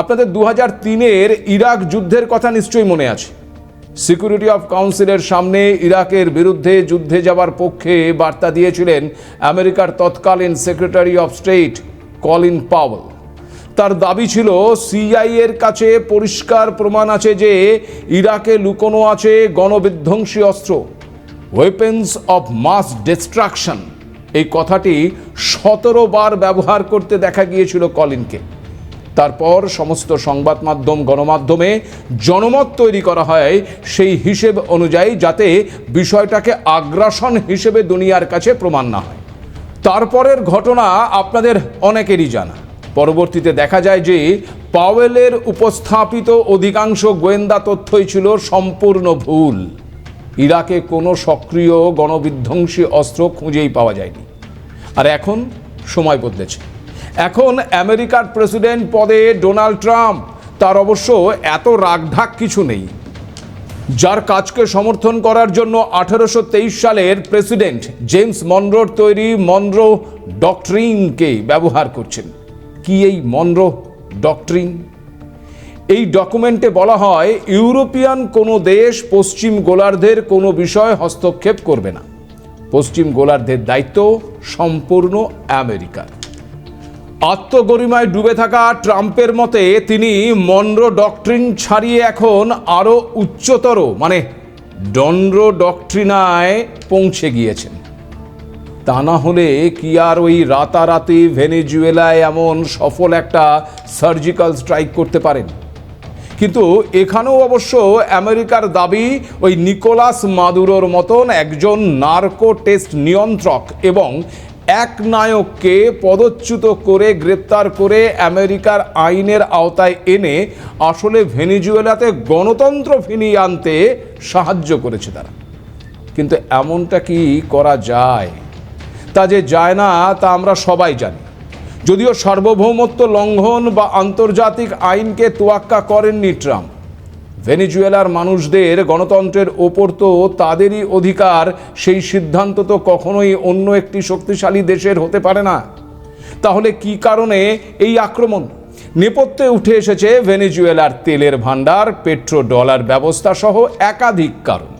আপনাদের দু হাজার তিনের ইরাক যুদ্ধের কথা নিশ্চয়ই মনে আছে। সিকিউরিটি অফ কাউন্সিলের সামনে ইরাকের বিরুদ্ধে যুদ্ধে যাবার পক্ষে বার্তা দিয়েছিলেন আমেরিকার তৎকালীন secretary of state Colin Powell তার দাবি ছিল সিআই এর কাছে পরিষ্কার প্রমাণ আছে যে ইরাকে লুকোনো আছে গণবিধ্বংসী অস্ত্র। ওয়েপেন্স অফ মাস ডিস্ট্রাকশন এই কথাটি সতেরো বার ব্যবহার করতে দেখা গিয়েছিল কলিনকে। তারপর সমস্ত সংবাদ মাধ্যম, গণমাধ্যমে জনমত তৈরি করা হয় সেই হিসেব অনুযায়ী যাতে বিষয়টাকে আগ্রাসন হিসেবে দুনিয়ার কাছে প্রমাণ না হয়। তারপরের ঘটনা আপনাদের অনেকেরই জানা। পরবর্তীতে দেখা যায় যে পাওয়েলের উপস্থাপিত অধিকাংশ গোয়েন্দা তথ্যই ছিল সম্পূর্ণ ভুল। ইরাকে কোনো সক্রিয় গণবিধ্বংসী অস্ত্র খুঁজেই পাওয়া যায়নি। আর এখন সময় বদলেছে। এখন আমেরিকার প্রেসিডেন্ট পদে ডোনাল্ড ট্রাম্প। তার অবশ্য এত রাগঢাক কিছু নেই। যার কাজকে সমর্থন করার জন্য আঠারোশো তেইশ সালের প্রেসিডেন্ট জেমস মনরোর তৈরি মনরো ডক্ট্রিনকে ব্যবহার করছেন। কি এই মনরো ডক্ট্রিন? এই ডকুমেন্টে বলা হয়, ইউরোপিয়ান কোনো দেশ পশ্চিম গোলার্ধের কোনো বিষয় হস্তক্ষেপ করবে না। পশ্চিম গোলার্ধের দায়িত্ব সম্পূর্ণ আমেরিকার। আত্মগরিমায় ডুবে থাকা ট্রাম্পের মতে তিনি মনরো ডক্ট্রিন ছাড়িয়ে এখন আরও উচ্চতর মানে ডনরো ডক্ট্রিনায় পৌঁছে গিয়েছেন। তা না হলে কি আর ওই রাতারাতি ভেনেজুয়েলায় এমন সফল একটা সার্জিক্যাল স্ট্রাইক করতে পারেন? কিন্তু এখানেও অবশ্য আমেরিকার দাবি ওই নিকোলাস মাদুরোর মতন একজন নার্কো টেস্ট নিয়ন্ত্রক এবং এক নায়ককে পদচ্যুত করে গ্রেপ্তার করে আমেরিকার আইনের আওতায় এনে আসলে ভেনিজুয়েলাতে গণতন্ত্র ফিরিয়ে আনতে সাহায্য করেছে তারা। কিন্তু এমনটা কি করা যায়? তা যে যায় না, তা আমরা সবাই জানি। যদিও সার্বভৌমত্ব লঙ্ঘন বা আন্তর্জাতিক আইনকে তোয়াক্কা করেননি ট্রাম্প ভেনিজুয়েলার মানুষদের গণতন্ত্রের ওপর তো তাদেরই অধিকার, সেই সিদ্ধান্ত তো কখনোই অন্য একটি শক্তিশালী দেশের হতে পারে না। তাহলে কি কারণে এই আক্রমণ? নেপথ্যে উঠে এসেছে ভেনিজুয়েলার তেলের ভাণ্ডার পেট্রো ডলার ব্যবস্থা সহ একাধিক কারণ।